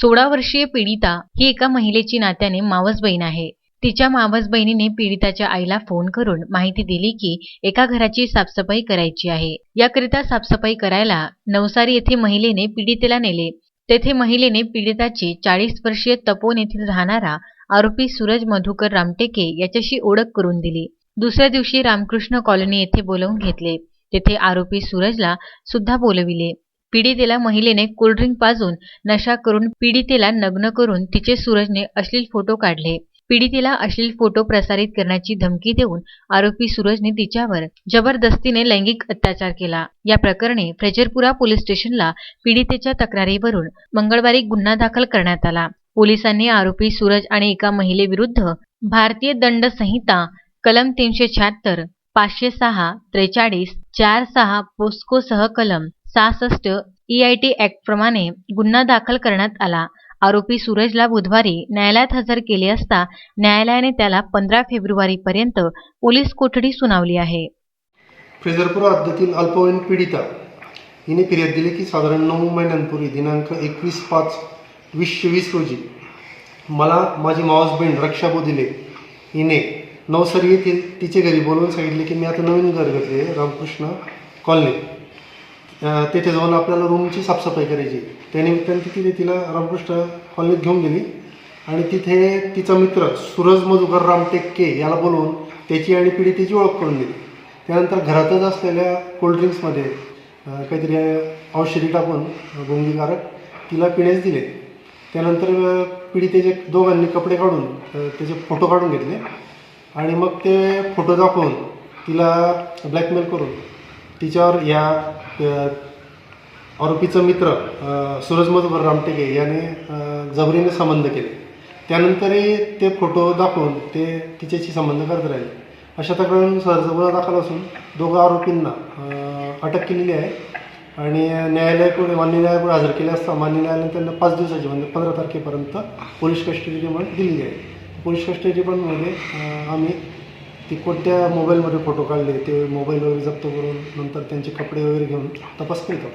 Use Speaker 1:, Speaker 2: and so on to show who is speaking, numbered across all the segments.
Speaker 1: सोळा वर्षीय पीडिता ही एका महिलेची नात्याने मावस बहीण आहे. तिच्या मावस बहिणीने पीडिताच्या आईला फोन करून माहिती दिली की एका घराची साफसफाई करायची आहे. याकरिता साफसफाई करायला नवसारी येथे महिलेने पीडितेला नेले. तेथे महिलेने पीडिताची चाळीस वर्षीय तपोन येथील राहणारा आरोपी सूरज मधुकर रामटेके याच्याशी ओळख करून दिली. दुसऱ्या दिवशी रामकृष्ण कॉलनी येथे बोलावून घेतले. तेथे आरोपी सूरजला सुद्धा बोलविले. पीडितेला महिलेने कोल्ड्रिंक पाजून नशा करून पीडितेला नग्न करून तिचे सूरजने अश्लील फोटो काढले. पीडितेला अश्लील फोटो प्रसारित करण्याची धमकी देऊन आरोपी सूरजने तिच्यावर जबरदस्तीने लैंगिक अत्याचार केला. या प्रकरणी फ्रेजरपुरा पोलीस स्टेशनला पीडितेच्या तक्रारीवरून मंगळवारी गुन्हा दाखल करण्यात आला. पोलिसांनी आरोपी सूरज आणि एका महिलेविरुद्ध भारतीय दंड संहिता कलम तीनशे शहात्तर पाचशे सहा त्रेचाळीस चार सहा पोस्कोसह कलम सहासष्ट ईआयटी ऍक्ट प्रमाणे गुन्हा दाखल करण्यात आला. आरोपी सूरजला बुधवारी न्यायालयात हजर केले असता न्यायालयाने त्याला पंधरा फेब्रुवारीपर्यंत पोलीस कोठडी सुनावली आहे.
Speaker 2: फ्रेझरपुरा हद्दीतील अल्पवयीन पीडिता. हिने फिर्याद दिली की साधारण नऊ महिन्यांपूर्वी दिनांक एकवीस पाच वीसशे वीस रोजी मला माझी मावस बहीण रक्षा बोधिले. हिने नवसरी येथील तिचे घरी बोलवून सांगितले की मी आता नवीन घर घेतले रामकृष्ण कॉलनी. तिथे जाऊन आपल्याला रूमची साफसफाई करायची. त्यानिमित्ताने ती तिथे तिला रामकृष्ण कॉलनीत घेऊन गेली. आणि तिथे तिचा मित्र सूरज मधुकर रामटेक्के याला बोलवून त्याची आणि पीडितेची ओळख करून दिली. त्यानंतर घरातच असलेल्या कोल्ड्रिंक्समध्ये काहीतरी औषधी टाकून गुंगीकारक तिला पिण्यास दिले. त्यानंतर अं, पीडितेचे दोघांनी कपडे काढून त्याचे फोटो काढून घेतले. आणि मग ते फोटो दाखवून तिला ब्लॅकमेल करून तिच्यावर या आरोपीचं आरोपीचा मित्र अं, रामटेके याने अं, जबरीने संबंध केले. त्यानंतरही ते फोटो दाखवून ते तिच्याशी संबंध करत राहिले. अशा तक्रारीनुसार सहज गुन्हा दाखल असून दोघं आरोपींना अटक केलेली आहे आणि न्यायालयाकडे मान्य न्यायालयाकडे हजर केले असता मान्य न्यायालयाने त्यांना पाच दिवसाची म्हणजे पंधरा तारखेपर्यंत पोलीस कस्टडी रिमांड दिलेली आहे. पोलीस कस्टडी रिमांडमध्ये अं, आम्ही ती कोणत्या मोबाईलमध्ये फोटो काढले ते मोबाईल वगैरे जप्त करून नंतर त्यांचे कपडे वगैरे घेऊन तपास करीत आहोत.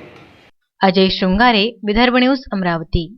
Speaker 1: अजय शृंगारे विदर्भ न्यूज अमरावती.